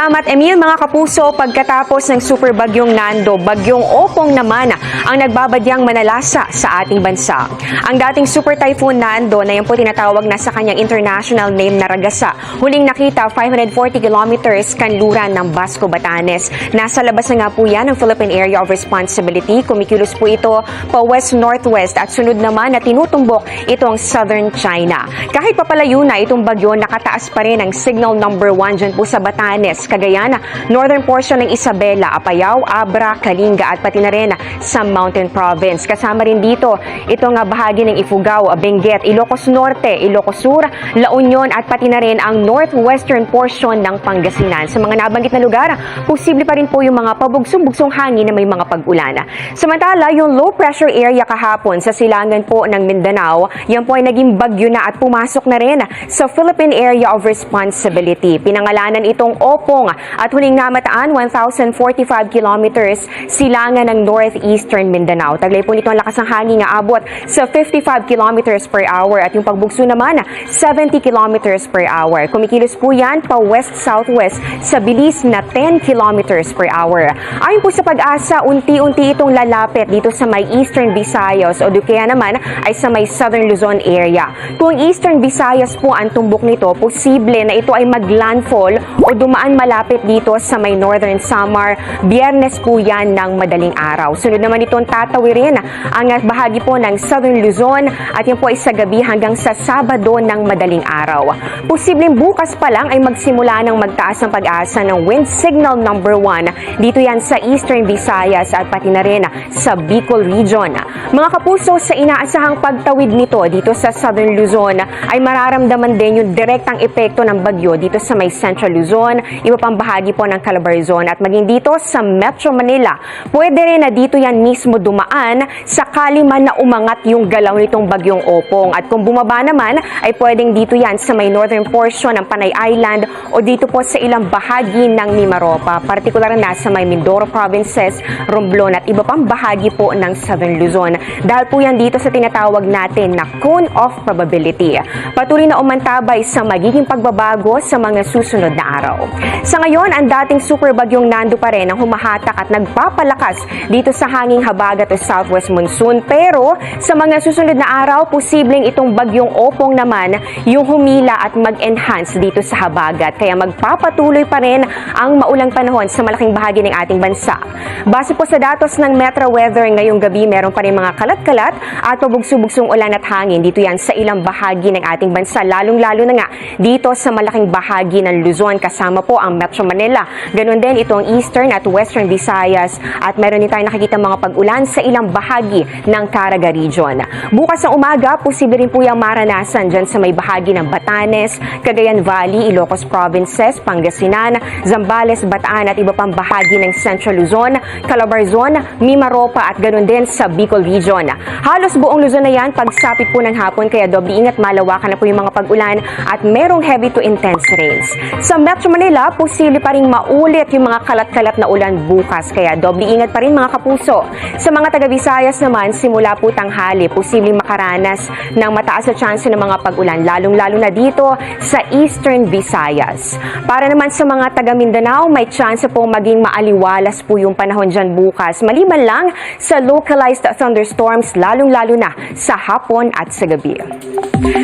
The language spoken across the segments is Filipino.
Salamat Emil mga kapuso pagkatapos ng super bagyong Nando, bagyong Opong naman ang nagbabadyang manalasa sa ating bansa. Ang dating super typhoon Nando na yan po tinatawag na sa kanyang international name na Ragasa, huling nakita 540 kilometers kanluran ng Basco, Batanes. Nasa labas na nga po yan ng Philippine Area of Responsibility. Kumikilos po ito pa west-northwest at sunod naman na tinutumbok itong southern China. Kahit papalayo na itong bagyo, nakataas pa rin ang signal number 1 dyan po sa Batanes, Cagayan, northern portion ng Isabela, Apayao, Abra, Kalinga at pati na rin sa Mountain Province. Kasama rin dito itong ah, bahagi ng Ifugao, Benguet, Ilocos Norte, Ilocos Sur, La Union at pati na rin ang northwestern portion ng Pangasinan. Sa mga nabanggit na lugar, posible pa rin po yung mga pabugsong-bugsong hangin na may mga pag-ulan. Samantala, yung low pressure area kahapon sa silangan po ng Mindanao, yan po ay naging bagyo na at pumasok na rin sa Philippine Area of Responsibility. Pinangalanan itong Opong at huling namataan 1,045 kilometers silangan ng northeastern Mindanao. Taglay po nito ang lakas ng hangin nga abot sa 55 kilometers per hour at yung pagbugso naman 70 kilometers per hour. Kumikilos po yan pa west-southwest sa bilis na 10 kilometers per hour. Ayon po sa pag-asa, unti-unti itong lalapit dito sa may eastern Visayas o di kaya naman ay sa may southern Luzon area. Kung eastern Visayas po ang tumbok nito, posible na ito ay maglandfall o dumaan malapit dito sa may northern Samar. Biyernes po yan ng madaling araw. Sunod naman itong tatawirin ang bahagi po ng southern Luzon at yan po ay sa gabi hanggang sa Sabado ng madaling araw. Posibleng bukas pa lang ay magsimula ng magtaas ng pag-asa ng wind signal number 1 dito yan sa eastern Visayas at pati na rin sa Bicol region. Mga kapuso, sa inaasahang pagtawid nito dito sa southern Luzon ay mararamdaman din yung direktang epekto ng bagyo dito sa may central Luzon, iba pang bahagi po ng Calabarzon at maging dito sa Metro Manila. Pwede rin na dito yan mismo dumaan sakali man na umangat yung galaw nitong bagyong Opong. At kung bumaba naman ay pwedeng dito yan sa may northern portion ng Panay Island o dito po sa ilang bahagi ng Mimaropa, partikular na sa may Mindoro provinces, Romblon at iba pang bahagi po ng Southern Luzon. Dahil po yan dito sa tinatawag natin na cone of probability. Patuloy na umantabay sa magiging pagbabago sa mga susunod na araw. Sa ngayon, ang dating super bagyong Nando pa rin ang humahatak at nagpapalakas dito sa hanging habagat o southwest monsoon. Pero sa mga susunod na araw, posibleng itong bagyong Opong naman yung humila at mag-enhance dito sa habagat. Kaya magpapatuloy pa rin ang maulang panahon sa malaking bahagi ng ating bansa. Base po sa datos ng Metro Weather ngayong gabi, meron pa rin mga kalat-kalat at pabugso-bugsong ulan at hangin. Dito yan sa ilang bahagi ng ating bansa, lalong-lalo na nga dito sa malaking bahagi ng Luzon kasama po ang Metro Manila. Ganon din itong Eastern at Western Visayas at meron din tayong nakikita mga pag-ulan sa ilang bahagi ng Caraga Region. Bukas ng umaga, posible rin po yung maranasan dyan sa may bahagi ng Batanes, Cagayan Valley, Ilocos Provinces, Pangasinan, Zambales, Bataan at iba pang bahagi ng Central Luzon, Calabarzon, Mimaropa at ganon din sa Bicol Region. Halos buong Luzon na yan pagsapit po ng hapon kaya doble ingat malawakan na po yung mga pag-ulan at merong heavy to intense rains. Sa Metro Manila, posible pa rin maulit yung mga kalat-kalat na ulan bukas kaya doble ingat pa rin mga kapuso. Sa mga taga Visayas naman, simula po tanghali, posibleng makaranas ng mataas na chance ng mga pag-ulan, lalong-lalo na dito sa Eastern Visayas. Para naman sa mga taga Mindanao, may chance po maging maaliwalas po yung panahon dyan bukas. Maliban lang sa localized thunderstorms, lalong-lalo na sa hapon at sa gabi.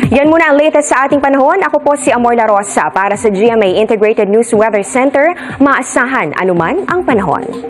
Yan muna ang latest sa ating panahon. Ako po si Amor La Rosa para sa GMA Integrated News Weather Center. Maasahan anuman ang panahon.